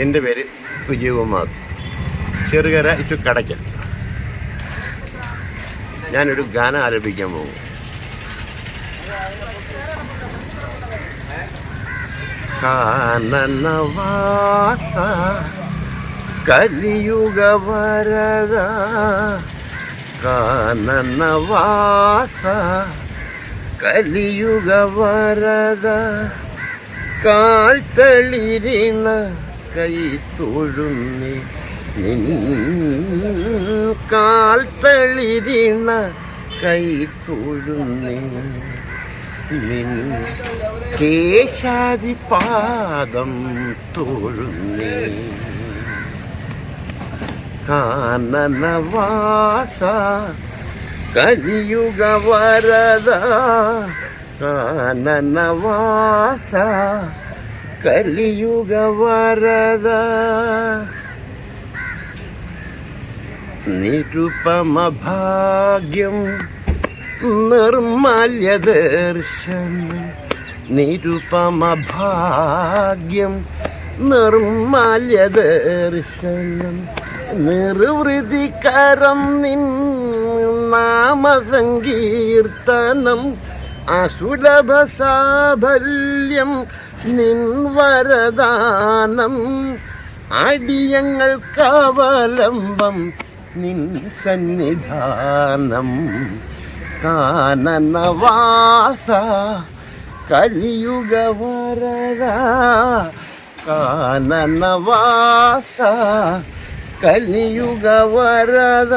എന്റെ പേര് വിജയകുമാർ. ചെറുകര ഇറ്റു കടയ്ക്കൽ. ഞാനൊരു ഗാനം ആലപിക്കാൻ പോകും. കാനനവാസ കലിയുഗ വരദ. കാനനവാസ കലിയുഗ വരദ. കാൽ തളിരിണ കൈ തൊഴുന്നി കാൽ തളിരിണ കൈ തൊഴുന്നി നിൻ കേശാദിപാദം തൊഴുന്നി. കാനനവാസ കലിയുഗ വരദ കാനനവാസ കലിയുഗ വരദ നിരുപമ ഭാഗ്യം നിർമാല്യ ദർശനം നിരുപമ ഭാഗ്യം നിർമാല്യ ദർശനം നിർവൃതികരം നിൻ നാമസങ്കീർത്തനം. അസുലഭ സാഫല്യം നിൻ വരദാനം അടിയങ്ങൾക്കവലംബം നിൻ സന്നിധാനം. കാനനവാസ കലിയുഗ വരദ കാനനവാസ കലിയുഗ വരദ